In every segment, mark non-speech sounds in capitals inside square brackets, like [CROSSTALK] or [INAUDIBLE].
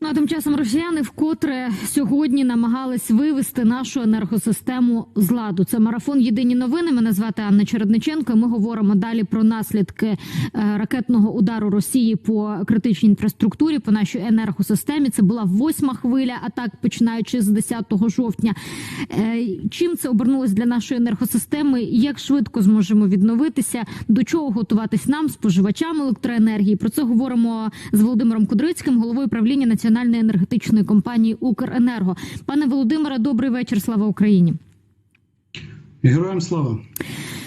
Ну а тим часом росіяни вкотре сьогодні намагались вивести нашу енергосистему з ладу. Це марафон Єдині новини. Мене звати Анна Чередниченко. Ми говоримо далі про наслідки е, ракетного удару Росії по критичній інфраструктурі, по нашій енергосистемі. Це була восьма хвиля атак, починаючи з 10 жовтня. Е, Чим це обернулось для нашої енергосистеми? Як швидко зможемо відновитися? До чого готуватись нам, споживачам електроенергії? Про це говоримо з Володимиром Кудрицьким, головою правління національної енергетичної компанії Укренерго. Пане Володимире, добрий вечір. Слава Україні. Героям слава.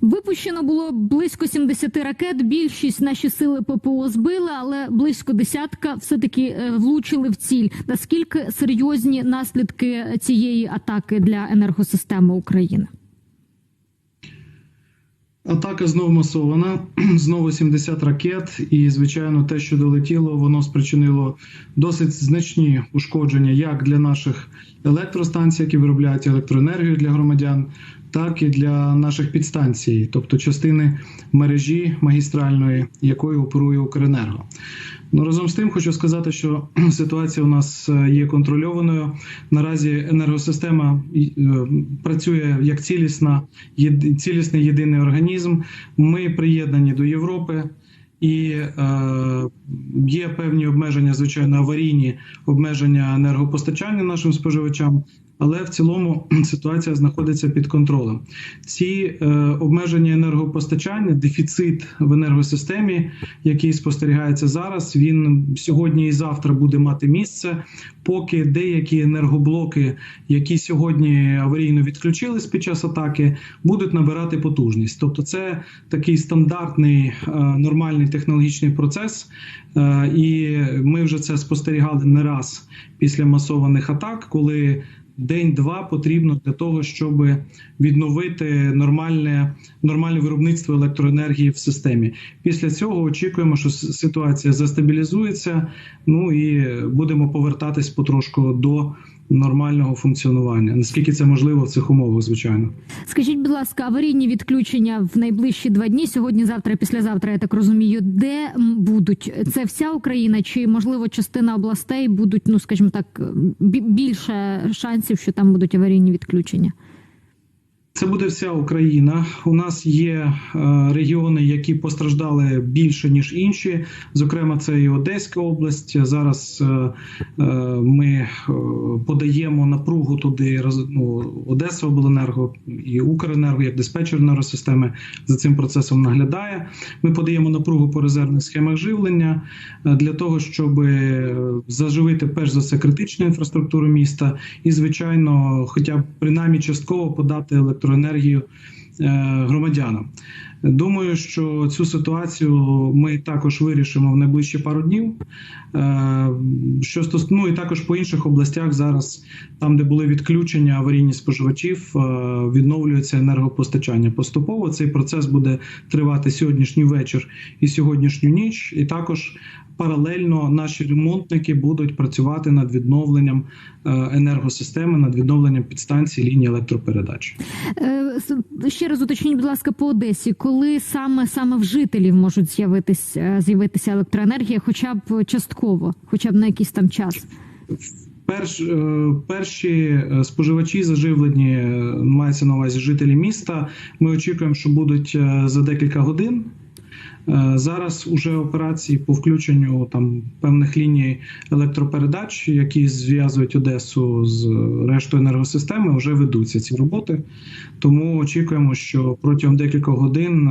Випущено було близько 70 ракет. Більшість наші сили ППО збили, але близько десятка все таки влучили в ціль. Наскільки серйозні наслідки цієї атаки для енергосистеми України? Атака [CLEARS THROAT] знову масована, знову 70 ракет, і звичайно, те, що долетіло, воно спричинило досить значні ушкодження як для наших електростанцій, які виробляють електроенергію для громадян, так і для наших підстанцій, тобто частини мережі магістральної, якою оперує Укренерго. Ну разом з тим, хочу сказати, що [CLEARS THROAT] ситуація у нас е, є контрольованою. Наразі енергосистема е, працює як цілісна, цілісний єдиний організм. Ми приєднані до Європи. І е, є певні обмеження, звичайно, аварійні обмеження енергопостачання нашим споживачам, але в цілому [CLEARS THROAT] ситуація знаходиться під контролем. Ці е, обмеження енергопостачання, дефіцит в енергосистемі, який спостерігається зараз, він сьогодні і завтра буде мати місце, поки деякі енергоблоки, які сьогодні аварійно відключились під час атаки, будуть набирати потужність. Тобто, це такий стандартний е, нормальний технологічний процес, е, і ми вже це спостерігали не раз після масованих атак, коли День-два потрібно для того, щоб відновити нормальне нормальне виробництво електроенергії в системі. Після цього очікуємо, що ситуація застабілізується. Ну і будемо повертатись потрошку до нормального функціонування. Наскільки це можливо в цих умовах, звичайно. Скажіть, будь ласка, аварійні відключення в найближчі два дні сьогодні, завтра, післязавтра, я так розумію, де будуть це вся Україна, чи можливо частина областей будуть, ну скажімо так, більше шансів, що там будуть аварійні відключення? Це буде вся Україна. У нас є е, регіони, які постраждали більше ніж інші. Зокрема, це і Одеська область. Зараз е, е, ми подаємо напругу туди. ну, Одеса Обленерго і Укренерго, як диспетчер енергосистеми за цим процесом наглядає. Ми подаємо напругу по резервних схемах живлення для того, щоб заживити перш за все критичну інфраструктуру міста, і звичайно, хоча б принаймні частково подати електро електроенергію громадянам. Думаю, що цю ситуацію ми також вирішимо в найближчі пару днів. Що стос... ну і також по інших областях зараз, там де були відключення аварійні споживачів, відновлюється енергопостачання. Поступово цей процес буде тривати сьогоднішній вечір і сьогоднішню ніч, і також паралельно наші ремонтники будуть працювати над відновленням енергосистеми, над відновленням підстанцій лінії електропередач. Ще раз уточніть, будь ласка, по Одесі, коли саме саме в жителів можуть з'явитися з'явитися електроенергія, хоча б частково, хоча б на якийсь там час. Перш, перші споживачі заживлені мається на увазі жителі міста. Ми очікуємо, що будуть за декілька годин. Зараз уже операції по включенню там певних ліній електропередач, які зв'язують Одесу з рештою енергосистеми, вже ведуться ці роботи. Тому очікуємо, що протягом декількох годин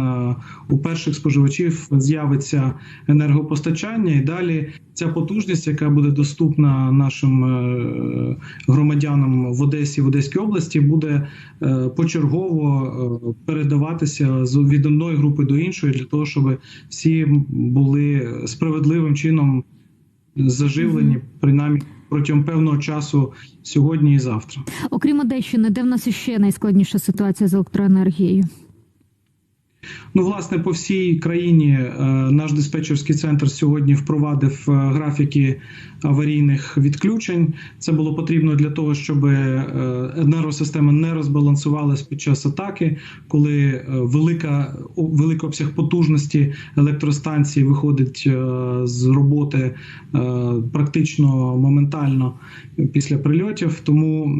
у перших споживачів з'явиться енергопостачання, і далі ця потужність, яка буде доступна нашим громадянам в Одесі в Одеській області, буде почергово передаватися від одної групи до іншої для того, щоб всі були справедливим чином заживлені, принаймні протягом певного часу сьогодні і завтра. Окрім Одещини, де в нас ще найскладніша ситуація з електроенергією? Ну, власне, по всій країні е, наш диспетчерський центр сьогодні впровадив е, графіки аварійних відключень. Це було потрібно для того, щоб е, енергосистема не розбалансувалась під час атаки, коли велика великий обсяг потужності електростанції виходить з роботи практично моментально після прильотів. Тому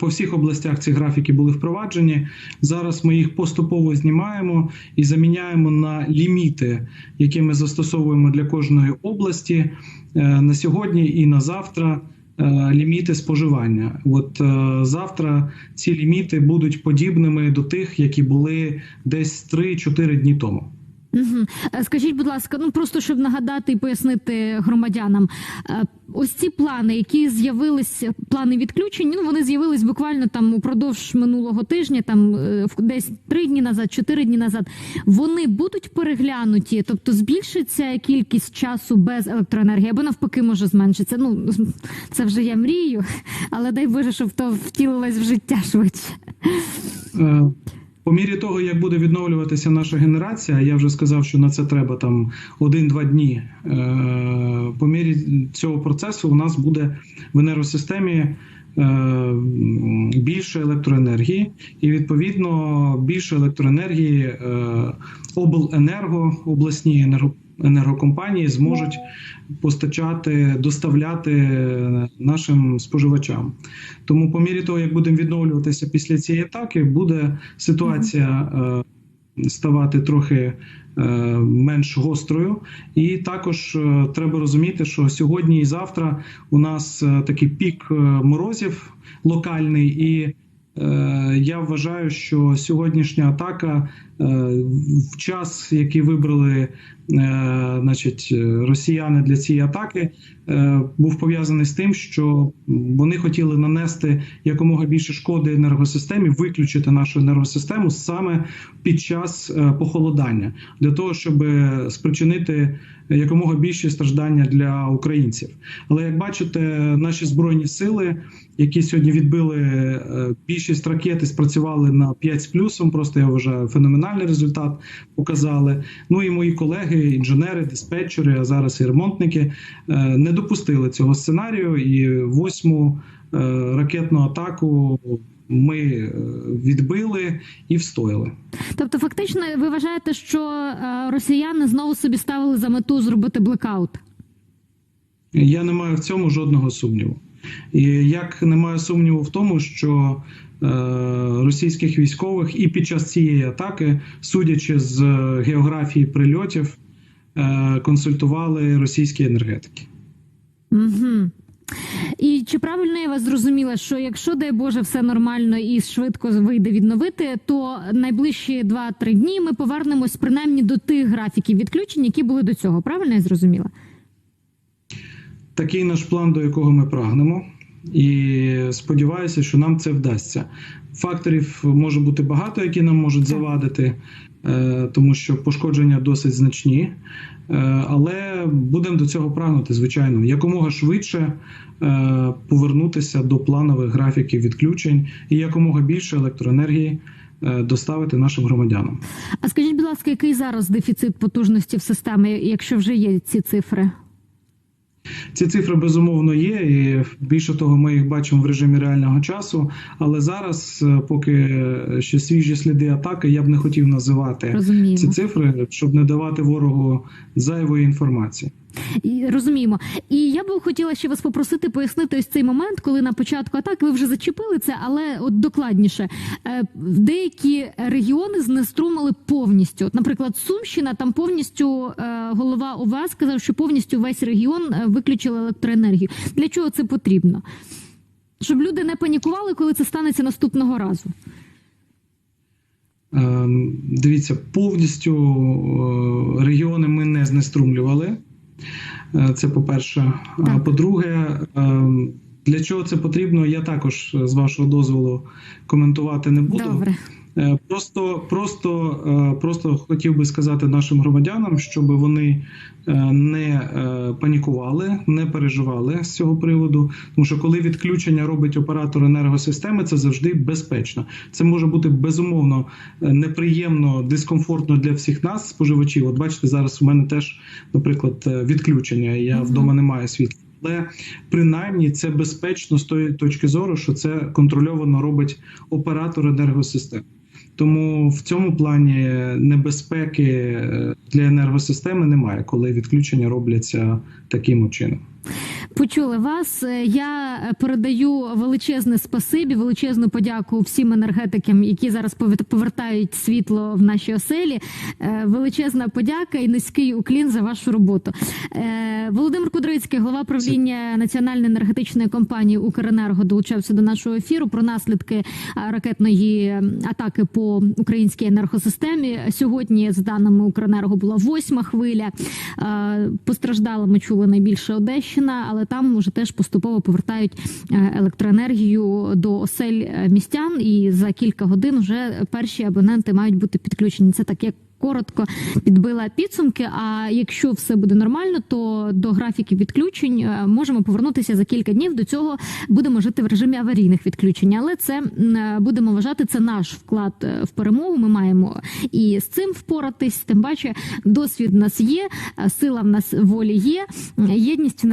по всіх областях ці графіки були впроваджені. Зараз ми їх поступово знімаємо і заміняємо на ліміти, які ми застосовуємо для кожної області е, на сьогодні і на завтра. е, Ліміти споживання. От е, завтра ці ліміти будуть подібними до тих, які були десь 3-4 дні тому. Угу. Скажіть, будь ласка, ну просто щоб нагадати і пояснити громадянам, е, ось ці плани, які з'явилися, плани відключень, ну вони з'явились буквально там упродовж минулого тижня, там е, десь три дні назад, чотири дні назад. Вони будуть переглянуті, тобто збільшиться кількість часу без електроенергії, або навпаки може зменшиться. Ну [LAUGHS] це вже я мрію, але дай Боже, щоб то втілилось в життя швидше. По мірі того, як буде відновлюватися наша генерація, я вже сказав, що на це треба там один-два дні. Е, По мірі цього процесу у нас буде в енергосистемі е, більше електроенергії, і відповідно більше електроенергії е, обленерго, обласні енерго, енергокомпанії зможуть постачати, доставляти нашим споживачам. Тому, по мірі того, як будемо відновлюватися після цієї атаки, буде ситуація е, ставати трохи е, менш гострою. І також е, треба розуміти, що сьогодні і завтра у нас е, такий пік е, морозів локальний і. Е, Я вважаю, що сьогоднішня атака е, в час, який вибрали е, значить, росіяни для цієї атаки, був пов'язаний з тим, що вони хотіли нанести якомога більше шкоди енергосистемі, виключити нашу енергосистему саме під час похолодання, для того, щоб спричинити якомога більші страждання для українців. Але як бачите, наші збройні сили, які сьогодні відбили е, більшість ракет і спрацювали на 5 з плюсом, просто я вважаю, феноменальний результат показали. Ну і мої колеги, інженери, диспетчери, а зараз і ремонтники е, не допустили цього сценарію. І восьму е, ракетну атаку ми відбили і встояли. Тобто, фактично, ви вважаєте, що росіяни знову собі ставили за мету зробити блекаут? Я не маю в цьому жодного сумніву. І як не маю сумніву в тому, що е, російських військових і під час цієї атаки, судячи з е, географії прильотів, е, консультували російські енергетики. Угу. І чи правильно я вас зрозуміла, що якщо, дай Боже, все нормально і швидко вийде відновити, то найближчі 2-3 дні ми повернемось принаймні до тих графіків відключень, які були до цього. Правильно я зрозуміла? Такий наш план, до якого ми прагнемо, і сподіваюся, що нам це вдасться. Факторів може бути багато, які нам можуть завадити, е, тому що пошкодження досить значні. Е, Але будемо до цього прагнути, звичайно, якомога швидше е, повернутися до планових графіків відключень і якомога більше електроенергії доставити нашим громадянам. А скажіть, будь ласка, який зараз дефіцит потужності в системі, якщо вже є ці цифри? Ці цифри безумовно є, і більше того, ми їх бачимо в режимі реального часу. Але зараз, е, поки ще свіжі сліди атаки, я б не хотів називати ці цифри, щоб не давати ворогу зайвої інформації. І розуміємо. І я би хотіла ще вас попросити пояснити ось цей момент, коли на початку атаки ви вже зачепили це, але от докладніше. Е, Деякі регіони знеструмили повністю. От, наприклад, Сумщина там повністю е, голова ОВА сказав, що повністю весь регіон е, виключили електроенергію. Для чого це потрібно? Щоб люди не панікували, коли це станеться наступного разу. Ем, Дивіться, повністю регіони ми не знеструмлювали. Е, Це по-перше. А по-друге, ем, для чого це потрібно, я також з вашого дозволу коментувати не буду. Добре. Е, Просто, просто, е, просто хотів би сказати нашим громадянам, щоб вони е, не панікували, не переживали з цього приводу. Тому що коли відключення робить оператор енергосистеми, це завжди безпечно. Це може бути безумовно неприємно, дискомфортно для всіх нас, споживачів. От бачите, зараз у мене теж, наприклад, відключення. Я Мгм. вдома не маю світла. Але принаймні це безпечно з тої точки зору, що це контрольовано робить оператор енергосистеми. Тому в цьому плані небезпеки е, для енергосистеми немає, коли відключення робляться таким чином. Почули вас. Е, Я передаю величезне спасибі, величезну подяку всім енергетикам, які зараз повер- повертають світло в наші оселі. Е, Величезна подяка і низький уклін за вашу роботу. Е, Володимир Кудрицький, голова правління національної енергетичної компанії Укренерго, долучався до нашого ефіру про наслідки ракетної атаки по українській енергосистемі. Сьогодні, за даними Укренерго, була восьма хвиля. Постраждала, ми чули найбільше Одещина, але там вже теж поступово повертають е, електроенергію до осель е, містян. І за кілька годин вже перші абоненти мають бути підключені. Це так як. Коротко підбила підсумки. А якщо все буде нормально, то до графіків відключень е, можемо повернутися за кілька днів. До цього будемо жити в режимі аварійних відключень. Але це будемо вважати це наш вклад в перемогу. Ми маємо і з цим впоратись. Тим паче, досвід в нас є, сила в нас волі є, єдність в